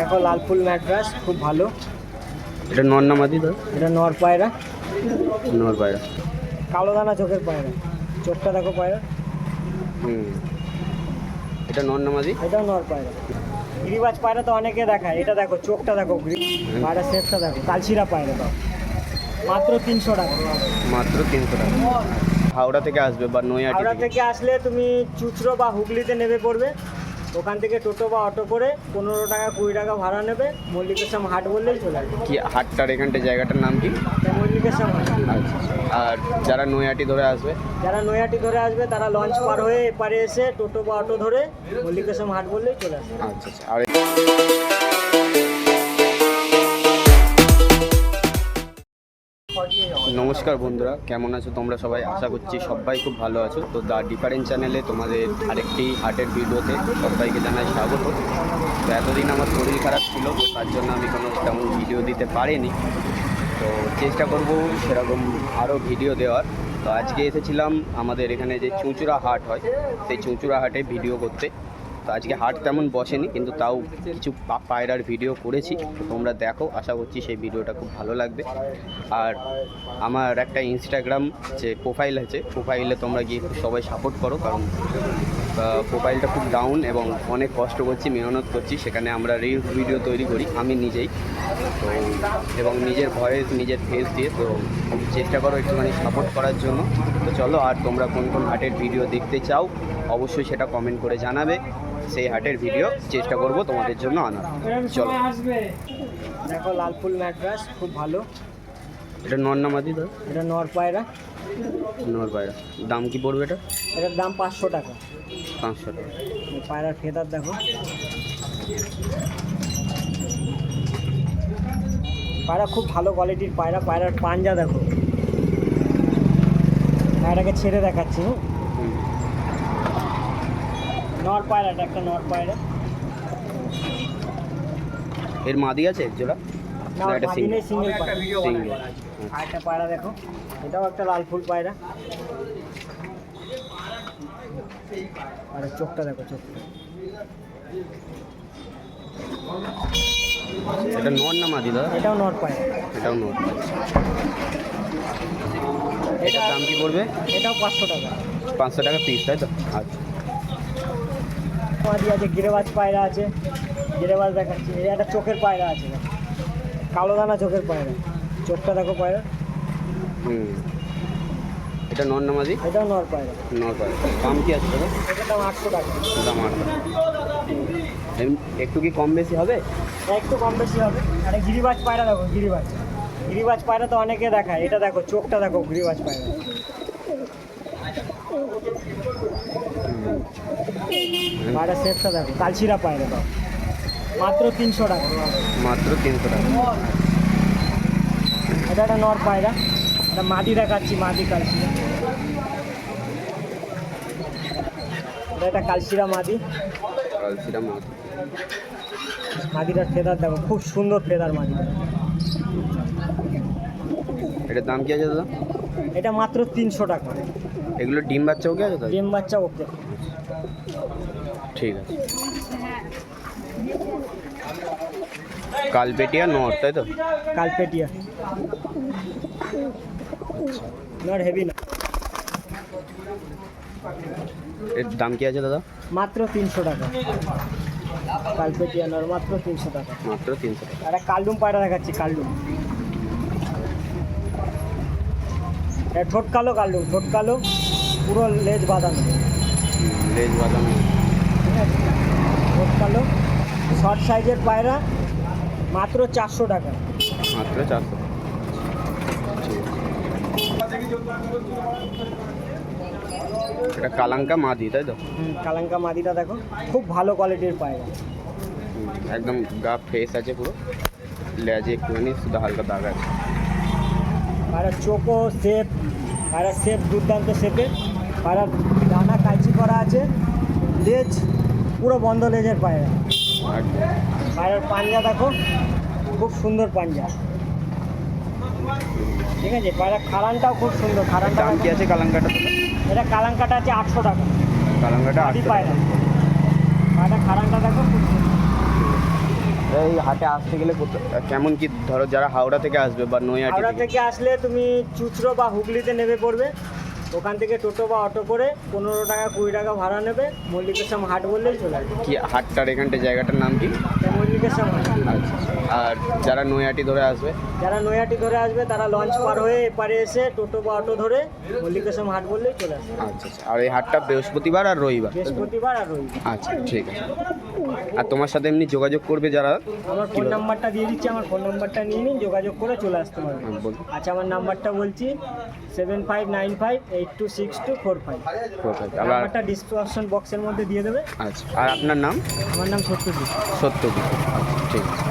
দেখো লালফুল ম্যাট্রাস খুব ভালো। এটা নর না মাদি তো এটা নর পায়রা। নর পায়রা। কালো দানা চোখের পায়রা। চোখটা দেখো পায়রা। হুম। এটা নর না মাদি? এটাও নর পায়রা। গিরিবাজ পায়রা তো অনেকে দেখায়। এটা দেখো চোখটা দেখো পায়রা শেপটা দেখো। কালচিরা পায়রা দাও। মাত্র তিনশো টাকা। মাত্র তিনশো টাকা। হাওড়া থেকে আসবে বা নৈহাটি হাওড়া থেকে। থেকে আসলে তুমি চুচরো বা হুগলিতে নেমে পড়বে। ওখান থেকে টোটো বা অটো করে পনেরো টাকা কুড়ি টাকা ভাড়া নেবে। মল্লিকেশ্বর হাট বললেই চলে আসবে। কি হাটটার এখানটায় জায়গাটার নাম কি? এটা মল্লিকেশ্বর হাট। আচ্ছা আর যারা নৈহাটি ধরে আসবে? যারা নৈহাটি ধরে আসবে তারা লঞ্চ পার হয়ে এপারে এসে টোটো বা অটো ধরে মল্লিকেশ্বর হাট বললেই চলে আসবে। আচ্ছা আচ্ছা। আর নমস্কার বন্ধুরা, কেমন আছো তোমরা সবাই? আশা করছি সবাই খুব ভালো আছো। তো দ্য ডিফারেন্ট চ্যানেলে তোমাদের আরেকটি হার্টের ভিডিওতে সবাইকে জানাই স্বাগত। তো এতদিন আমার শরীর খারাপ ছিল তার জন্য আমি কোনো তেমন ভিডিও দিতে পারিনি। তো চেষ্টা করব সেরকম আরও ভিডিও দেওয়ার। তো আজকে এসেছিলাম আমাদের এখানে যে চুঁচুড়া হাট হয়, সেই চুঁচুড়া হাটে ভিডিও করতে। আজকে হাট তেমন বসেনি, কিন্তু তাও কিছু পায়রার ভিডিও করেছি। তোমরা দেখো, আশা করছি সেই ভিডিওটা খুব ভালো লাগবে। আর আমার একটা ইনস্টাগ্রাম যে প্রোফাইল আছে প্রোফাইলে তোমরা গিয়ে সবাই সাপোর্ট করো, কারণ প্রোফাইলটা খুব ডাউন এবং অনেক কষ্ট করছি, মেহনত করছি, সেখানে আমরা রিলস ভিডিও তৈরি করি, আমি নিজেই। তো, এবং নিজের ভয়েস নিজের ফেস দিয়ে, তো চেষ্টা করো একটুখানি সাপোর্ট করার জন্য। তো চলো, আর তোমরা কোন কোন হাটের ভিডিও দেখতে চাও, অবশ্যই সেটা কমেন্ট করে জানাবে। সেই হাটের ভিডিও চেষ্টা করব তোমাদের জন্য আনার। চলো। দেখো লালফুল ম্যাট্রাস খুব ভালো। এটা নর না মাদি এটা নর পায়রা। নর পায়রা। দাম কি পড়বে এটা? এটার দাম পাঁচশো টাকা। পাঁচশো টাকা। পায়রার ফেদার দেখো। পায়রা খুব ভালো কোয়ালিটির পায়রা। পায়রার পাঞ্জা দেখো। পায়রাকে ছেড়ে দেখাচ্ছি হুম হুম। নর পায়রাটা একটা নর পায়রা এর মাদি আছে জোড়া না না, এটা মাদিনে single? সিঙ্গেল পায়রা সিঙ্গেল আর একটা পায়রা দেখো এটাও একটা লাল ফুল পায়রা আর এর চোখটা দেখো চোখটা এটা নর না মাদি দাদা এটাও নর পায়রা এটাও নর এটার দাম কি পড়বে এটাও পাঁচশো টাকা পাঁচশো টাকা পিস তাই তো আচ্ছা মাদি আছে গিরেবাজ পায়রা আছে গিরেবাজ দেখাচ্ছি। এই একটা চোখের পায়রা আছে। কালো দানা চোখের পায়রা। চোখটা দেখো পায়রা। হুম। এটা নর না মাদি এটাও নর পায়রা। নর পায়রা। দাম কি আছে দাদা? এটার দাম আটশো টাকা। দাম আট এম- একটু কি কম বেশি হবে? একটু কম বেশি হবে। আরে গিরিবাজ পায়রা দেখো গিরিবাজ। গিরিবাজ পায়রা তো অনেকে দেখায়। এটা দেখো চোখটা দেখো গিরিবাজ পায়রা। পায়রা শেপটা দেখো কালচিরা পায়রা দাও। মাত্র তিনশো টাকা। মাত্র তিনশো টাকা। এটা একটা নর পায়রা এটা মাদি দেখাচ্ছি মাদি কালচিরা এটা একটা কালচিরা মাদি। কালচিরা মাছ মাদিটার ফেদার দেখো খুব সুন্দর ফেদার মাদিটা এটার দাম কি আছে দাদা? এটা মাত্র তিনশো টাকা। এগুলো ডিম বাচ্চাও কি আছে ডিম বাচ্চা ওকে। ঠিক আছে। কালপেটিয়া নর তাই তো? কালপেটিয়া। নট হেভি না। এর দাম কি আছে দাদা? মাত্র তিনশো টাকা। কালপেটিয়া নর মাত্র তিনশো টাকা। মাত্র তিনশো টাকা। আর কালডুম পায়রা দেখাচ্ছি কালডুম। ঠোঁট কালো কালডুম ঠোঁট কালো। পুরো লেজ বাঁধানো। লেজ বাদাম ঠিক আছে কালো শর্ট সাইজের পায়রা মাত্র চারশো টাকা। মাত্র চারশো। এটা কালাঙ্কা মাদি তাই তো? কালাঙ্কা মাদিটা দেখো খুব ভালো কোয়ালিটির পায়রা। একদম গা ফ্রেশ আছে পুরো। লেজে একটুখানি শুধু হালকা দাগ আছে। পায়রার চোখও শেপ আর শেপ দুর্দান্ত শেপে পায়রার ডানা কাঁচি করা আছে। লেজ পুরো বন্ধ লেজের পায়রা পায়রার পাঞ্জা দেখো খুব সুন্দর পাঞ্জা। ঠিক আছে পায়রার খারানটাও খুব সুন্দর খারানটা দাম কি আছে কালাঙ্কাটা? এটা কালাঙ্কাটা আছে আটশো টাকা। কালাঙ্কাটা আটশো পায়রা। পায়রা খারানটা দেখো খুব এই হাটে আসতে গেলে কেমন কি ধরো যারা হাওড়া থেকে আসবে বা নৈহাটি হাওড়া থেকে আসলে তুমি চুচড়ো বা হুগলিতে নেমে পড়বে। ওখান থেকে টোটো বা অটো করে পনেরো টাকা কুড়ি টাকা ভাড়া নেবে। মল্লিকেশ্বর হাট বললেই চলে আসবে। কি হাটটার এখানটায় জায়গাটার নাম কি? মল্লিকেশ্বর হাট। আচ্ছা। আর যারা নৈহাটি ধরে আসবে? যারা নৈহাটি ধরে আসবে তারা লঞ্চ পার হয়ে এপারে এসে টোটো বা অটো ধরে মল্লিকেশ্বর হাট বললেই চলে আসবে। আচ্ছা আচ্ছা। আর এই হাটটা বৃহস্পতিবার আর রবিবার? বৃহস্পতিবার আর রবিবার। আচ্ছা ঠিক আছে। আর তোমার সাথে এমনি যোগাযোগ করবে যারা? আমার ফোন নাম্বারটা দিয়ে দিচ্ছি আমার ফোন নাম্বারটা নিয়ে নিন যোগাযোগ করে চলে আসতে পারবেন হ্যাঁ। আচ্ছা আমার নাম্বারটা বলছি seven five nine five eight two six two four five নাম্বারটা ডিসক্রিপশন বক্সের মধ্যে দিয়ে দেবে। আচ্ছা। আর আপনার নাম? আমার নাম সত্যজিৎ। সত্যজিৎ। আচ্ছা ঠিক আছে।